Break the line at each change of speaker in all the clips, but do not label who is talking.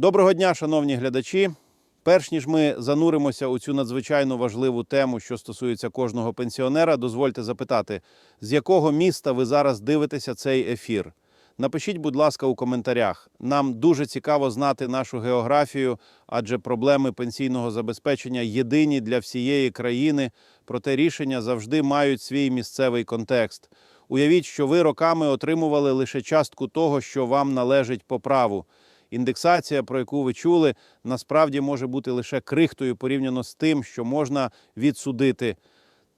Доброго дня, шановні глядачі. Перш ніж ми зануримося у цю надзвичайно важливу тему, що стосується кожного пенсіонера, дозвольте запитати, з якого міста ви зараз дивитеся цей ефір. Напишіть, будь ласка, у коментарях. Нам дуже цікаво знати нашу географію, адже проблеми пенсійного забезпечення єдині для всієї країни, проте рішення завжди мають свій місцевий контекст. Уявіть, що ви роками отримували лише частку того, що вам належить по праву. Індексація, про яку ви чули, насправді може бути лише крихтою порівняно з тим, що можна відсудити.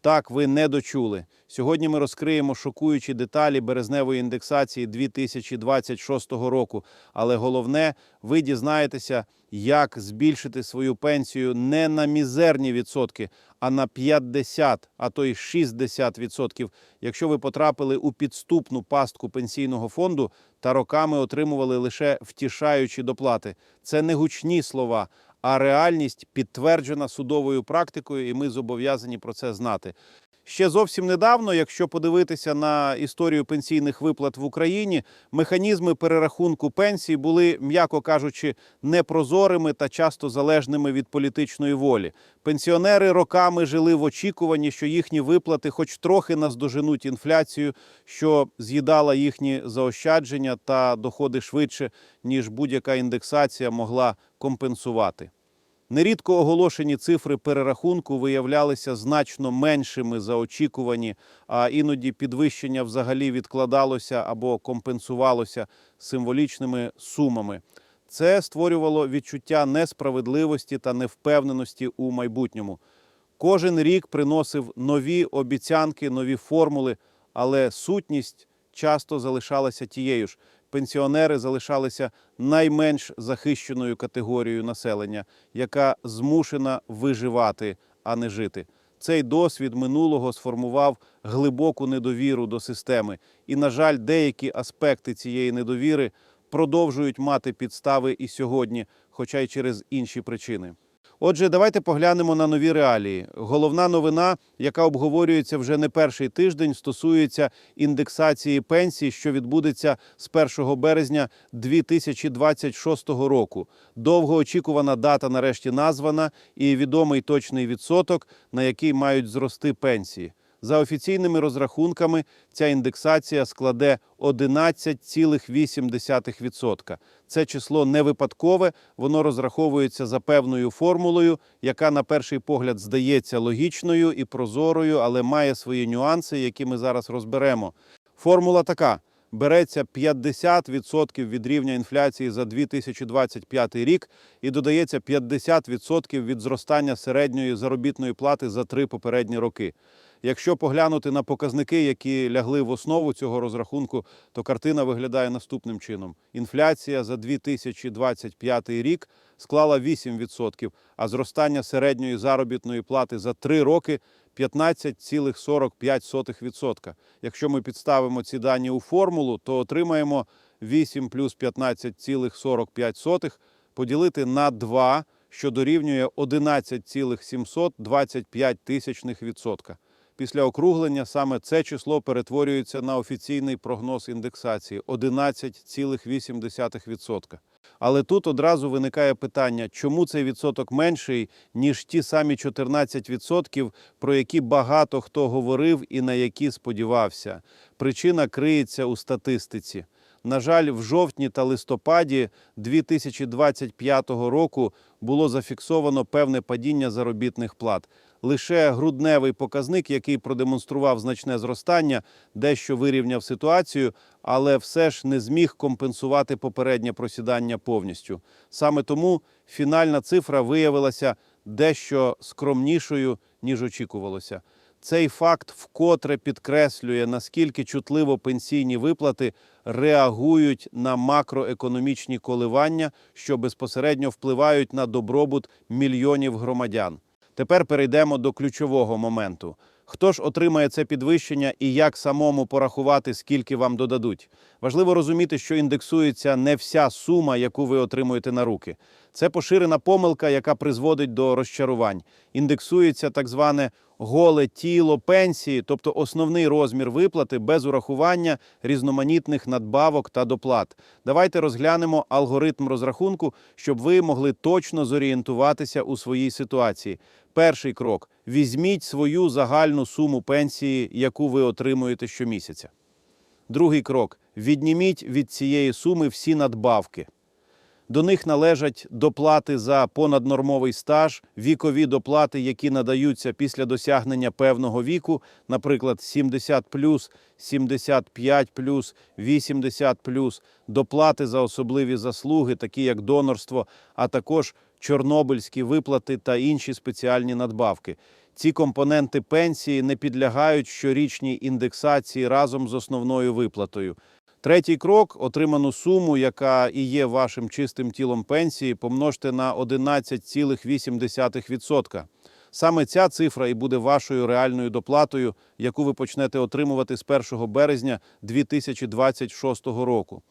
Так, ви не дочули. Сьогодні ми розкриємо шокуючі деталі березневої індексації 2026 року. Але головне, ви дізнаєтеся, як збільшити свою пенсію не на мізерні відсотки, а на 50, а то й 60 відсотків, якщо ви потрапили у підступну пастку пенсійного фонду та роками отримували лише втішаючі доплати. Це не гучні слова, а реальність підтверджена судовою практикою, і ми зобов'язані про це знати. Ще зовсім недавно, якщо подивитися на історію пенсійних виплат в Україні, механізми перерахунку пенсій були, м'яко кажучи, непрозорими та часто залежними від політичної волі. Пенсіонери роками жили в очікуванні, що їхні виплати, хоч трохи наздоженуть інфляцію, що з'їдала їхні заощадження та доходи швидше, ніж будь-яка індексація могла компенсувати. Нерідко оголошені цифри перерахунку виявлялися значно меншими за очікувані, а іноді підвищення взагалі відкладалося або компенсувалося символічними сумами. Це створювало відчуття несправедливості та невпевненості у майбутньому. Кожен рік приносив нові обіцянки, нові формули, але сутність часто залишалася тією ж. Пенсіонери залишалися найменш захищеною категорією населення, яка змушена виживати, а не жити. Цей досвід минулого сформував глибоку недовіру до системи. І, на жаль, деякі аспекти цієї недовіри продовжують мати підстави і сьогодні, хоча й через інші причини. Отже, давайте поглянемо на нові реалії. Головна новина, яка обговорюється вже не перший тиждень, стосується індексації пенсій, що відбудеться з 1 березня 2026 року. Довгоочікувана дата нарешті названа і відомий точний відсоток, на який мають зрости пенсії. За офіційними розрахунками, ця індексація складе 11,8%. Це число не випадкове, воно розраховується за певною формулою, яка на перший погляд здається логічною і прозорою, але має свої нюанси, які ми зараз розберемо. Формула така: береться 50% від рівня інфляції за 2025 рік і додається 50% від зростання середньої заробітної плати за три попередні роки. Якщо поглянути на показники, які лягли в основу цього розрахунку, то картина виглядає наступним чином: інфляція за 2025 рік склала 8%, а зростання середньої заробітної плати за три роки 15,45%. Якщо ми підставимо ці дані у формулу, то отримаємо 8 плюс 15,45 поділити на 2, що дорівнює 11,725 тисячних відсотка. Після округлення саме це число перетворюється на офіційний прогноз індексації 11,8%. Але тут одразу виникає питання, чому цей відсоток менший, ніж ті самі 14%, про які багато хто говорив і на які сподівався. Причина криється у статистиці. На жаль, в жовтні та листопаді 2025 року було зафіксовано певне падіння заробітних плат. Лише грудневий показник, який продемонстрував значне зростання, дещо вирівняв ситуацію, але все ж не зміг компенсувати попереднє просідання повністю. Саме тому фінальна цифра виявилася дещо скромнішою, ніж очікувалося. Цей факт вкотре підкреслює, наскільки чутливо пенсійні виплати реагують на макроекономічні коливання, що безпосередньо впливають на добробут мільйонів громадян. Тепер перейдемо до ключового моменту. Хто ж отримає це підвищення і як самому порахувати, скільки вам додадуть? Важливо розуміти, що індексується не вся сума, яку ви отримуєте на руки. Це поширена помилка, яка призводить до розчарувань. Індексується так зване голе тіло пенсії, тобто основний розмір виплати без урахування різноманітних надбавок та доплат. Давайте розглянемо алгоритм розрахунку, щоб ви могли точно зорієнтуватися у своїй ситуації. Перший крок: візьміть свою загальну суму пенсії, яку ви отримуєте щомісяця. Другий крок: відніміть від цієї суми всі надбавки. До них належать доплати за понаднормовий стаж, вікові доплати, які надаються після досягнення певного віку, наприклад, 70 75 80 доплати за особливі заслуги, такі як донорство, а також чорнобильські виплати та інші спеціальні надбавки. Ці компоненти пенсії не підлягають щорічній індексації разом з основною виплатою. Третій крок отриману суму, яка і є вашим чистим тілом пенсії, помножте на 11,8%. Саме ця цифра і буде вашою реальною доплатою, яку ви почнете отримувати з 1 березня 2026 року.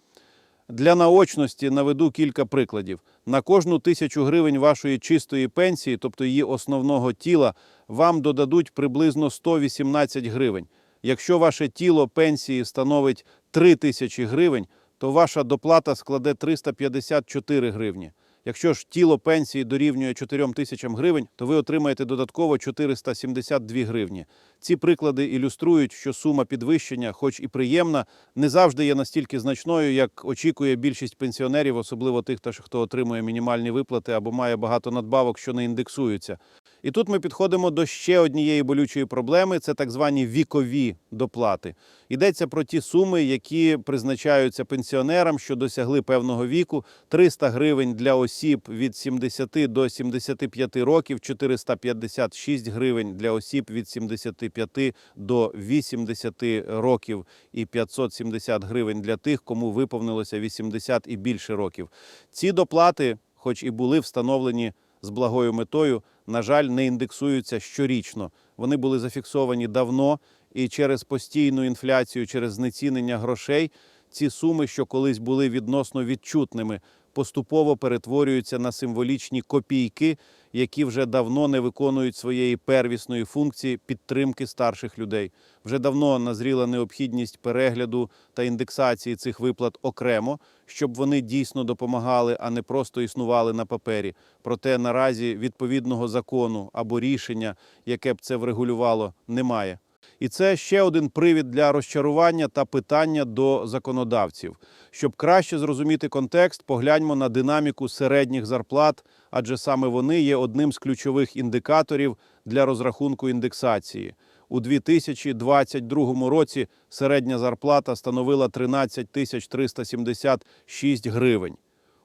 Для наочності наведу кілька прикладів. На кожну тисячу гривень вашої чистої пенсії, тобто її основного тіла, вам додадуть приблизно 118 гривень. Якщо ваше тіло пенсії становить 3 тисячі гривень, то ваша доплата складе 354 гривні. Якщо ж тіло пенсії дорівнює 4 тисячам гривень, то ви отримаєте додатково 472 гривні. Ці приклади ілюструють, що сума підвищення, хоч і приємна, не завжди є настільки значною, як очікує більшість пенсіонерів, особливо тих, хто отримує мінімальні виплати або має багато надбавок, що не індексуються. І тут ми підходимо до ще однієї болючої проблеми це так звані вікові доплати. Йдеться про ті суми, які призначаються пенсіонерам, що досягли певного віку: 300 гривень для осіб від 70 до 75 років, 456 гривень для осіб від 75 до 80 років і 570 гривень для тих, кому виповнилося 80 і більше років. Ці доплати, хоч і були встановлені з благою метою, на жаль, не індексуються щорічно. Вони були зафіксовані давно, і через постійну інфляцію, через знецінення грошей, ці суми, що колись були відносно відчутними, поступово перетворюються на символічні копійки, які вже давно не виконують своєї первісної функції підтримки старших людей. Вже давно назріла необхідність перегляду та індексації цих виплат окремо, щоб вони дійсно допомагали, а не просто існували на папері. Проте наразі відповідного закону або рішення, яке б це врегулювало, немає. І це ще один привід для розчарування та питання до законодавців. Щоб краще зрозуміти контекст, погляньмо на динаміку середніх зарплат, адже саме вони є одним з ключових індикаторів для розрахунку індексації. У 2022 році середня зарплата становила 13 тисяч 376 гривень.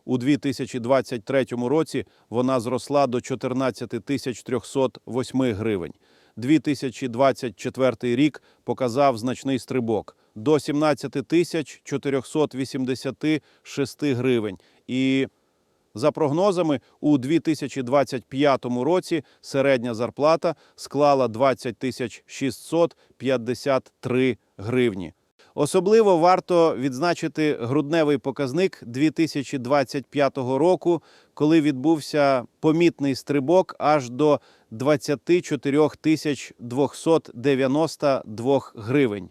У 2023 році вона зросла до 14 тисяч 308 гривень. 2024 рік показав значний стрибок до 17 тисяч 486 гривень. І за прогнозами, у 2025 році середня зарплата склала 20 тисяч 653 гривні. Особливо варто відзначити грудневий показник 2025 року, коли відбувся помітний стрибок аж до 24 тисяч 292 гривень.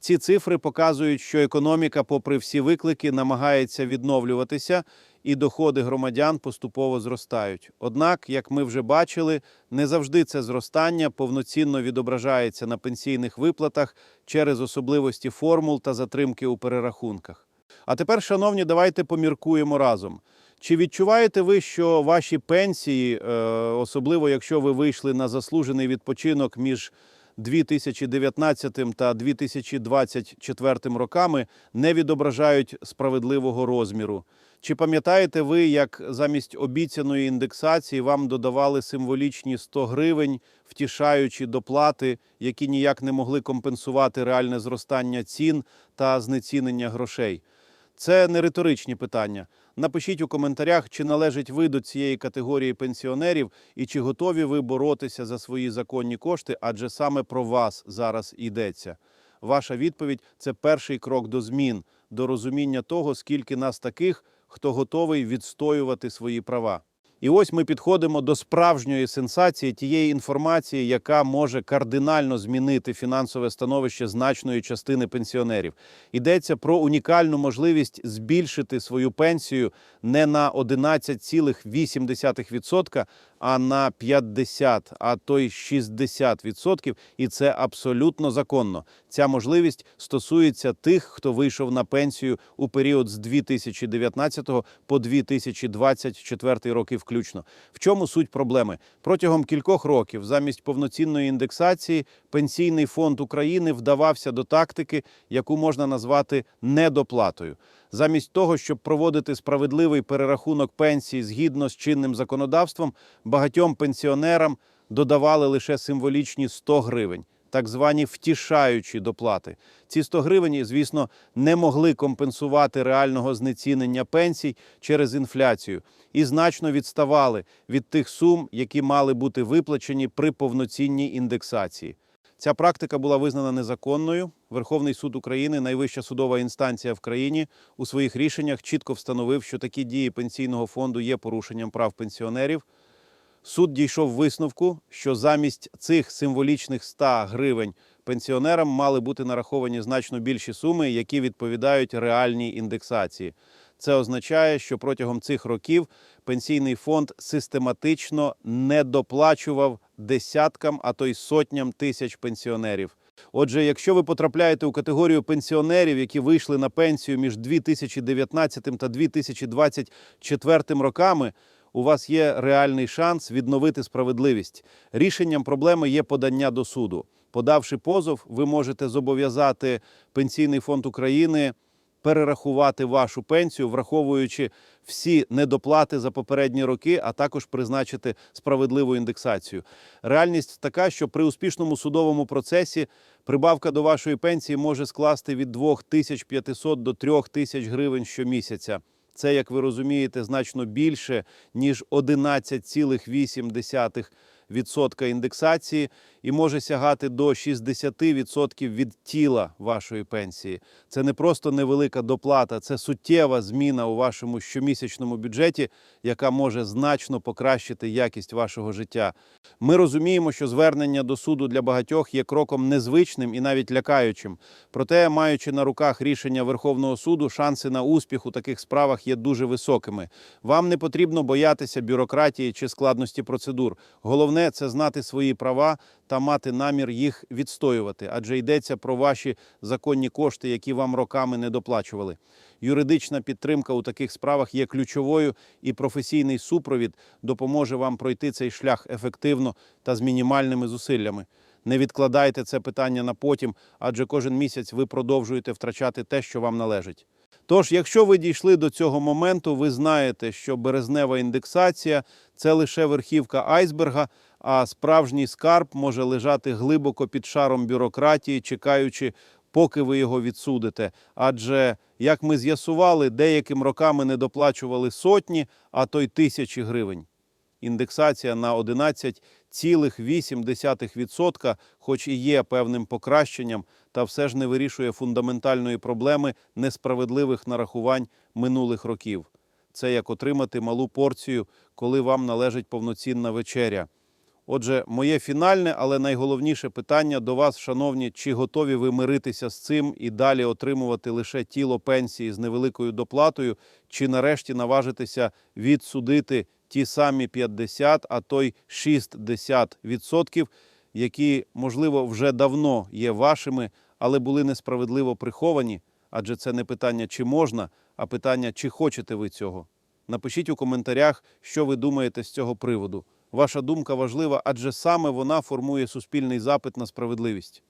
Ці цифри показують, що економіка, попри всі виклики, намагається відновлюватися, і доходи громадян поступово зростають. Однак, як ми вже бачили, не завжди це зростання повноцінно відображається на пенсійних виплатах через особливості формул та затримки у перерахунках. А тепер, шановні, давайте поміркуємо разом. Чи відчуваєте ви, що ваші пенсії, е, особливо якщо ви вийшли на заслужений відпочинок між 2019 та 2024 роками, не відображають справедливого розміру? Чи пам'ятаєте ви, як замість обіцяної індексації вам додавали символічні 100 гривень, втішаючі доплати, які ніяк не могли компенсувати реальне зростання цін та знецінення грошей? Це не риторичні питання. Напишіть у коментарях, чи належить ви до цієї категорії пенсіонерів і чи готові ви боротися за свої законні кошти, адже саме про вас зараз йдеться. Ваша відповідь це перший крок до змін, до розуміння того, скільки нас таких, хто готовий відстоювати свої права. І ось ми підходимо до справжньої сенсації тієї інформації, яка може кардинально змінити фінансове становище значної частини пенсіонерів. Йдеться про унікальну можливість збільшити свою пенсію не на 11,8%, а на 50, а то й 60%. І це абсолютно законно. Ця можливість стосується тих, хто вийшов на пенсію у період з 2019 по 2024 роки включно. В чому суть проблеми? Протягом кількох років замість повноцінної індексації пенсійний фонд України вдавався до тактики, яку можна назвати недоплатою. Замість того, щоб проводити справедливий перерахунок пенсій згідно з чинним законодавством, багатьом пенсіонерам додавали лише символічні 100 гривень. Так звані втішаючі доплати. Ці 100 гривень, звісно, не могли компенсувати реального знецінення пенсій через інфляцію і значно відставали від тих сум, які мали бути виплачені при повноцінній індексації. Ця практика була визнана незаконною. Верховний суд України, найвища судова інстанція в країні, у своїх рішеннях чітко встановив, що такі дії пенсійного фонду є порушенням прав пенсіонерів. Суд дійшов висновку, що замість цих символічних 100 гривень пенсіонерам мали бути нараховані значно більші суми, які відповідають реальній індексації. Це означає, що протягом цих років пенсійний фонд систематично не доплачував десяткам, а то й сотням тисяч пенсіонерів. Отже, якщо ви потрапляєте у категорію пенсіонерів, які вийшли на пенсію між 2019 та 2024 роками, у вас є реальний шанс відновити справедливість. Рішенням проблеми є подання до суду. Подавши позов, ви можете зобов'язати Пенсійний фонд України перерахувати вашу пенсію, враховуючи всі недоплати за попередні роки, а також призначити справедливу індексацію. Реальність така, що при успішному судовому процесі прибавка до вашої пенсії може скласти від 2500 до 3000 гривень щомісяця. Це, як ви розумієте, значно більше ніж 11,8% індексації і може сягати до 60% від тіла вашої пенсії. Це не просто невелика доплата, це суттєва зміна у вашому щомісячному бюджеті, яка може значно покращити якість вашого життя. Ми розуміємо, що звернення до суду для багатьох є кроком незвичним і навіть лякаючим. Проте, маючи на руках рішення Верховного суду, шанси на успіх у таких справах є дуже високими. Вам не потрібно боятися бюрократії чи складності процедур. Головне це знати свої права та мати намір їх відстоювати, адже йдеться про ваші законні кошти, які вам роками не доплачували. Юридична підтримка у таких справах є ключовою, і професійний супровід допоможе вам пройти цей шлях ефективно та з мінімальними зусиллями. Не відкладайте це питання на потім, адже кожен місяць ви продовжуєте втрачати те, що вам належить. Тож, якщо ви дійшли до цього моменту, ви знаєте, що березнева індексація це лише верхівка айсберга, а справжній скарб може лежати глибоко під шаром бюрократії, чекаючи, поки ви його відсудите. Адже, як ми з'ясували, деяким роками не доплачували сотні, а то й тисячі гривень. Індексація на 11,8%, хоч і є певним покращенням, та все ж не вирішує фундаментальної проблеми несправедливих нарахувань минулих років. Це як отримати малу порцію, коли вам належить повноцінна вечеря. Отже, моє фінальне, але найголовніше питання до вас, шановні, чи готові ви миритися з цим і далі отримувати лише тіло пенсії з невеликою доплатою, чи нарешті наважитися відсудити ті самі 50, а то й 60%, які, можливо, вже давно є вашими, але були несправедливо приховані, адже це не питання, чи можна, а питання, чи хочете ви цього. Напишіть у коментарях, що ви думаєте з цього приводу. Ваша думка важлива, адже саме вона формує суспільний запит на справедливість.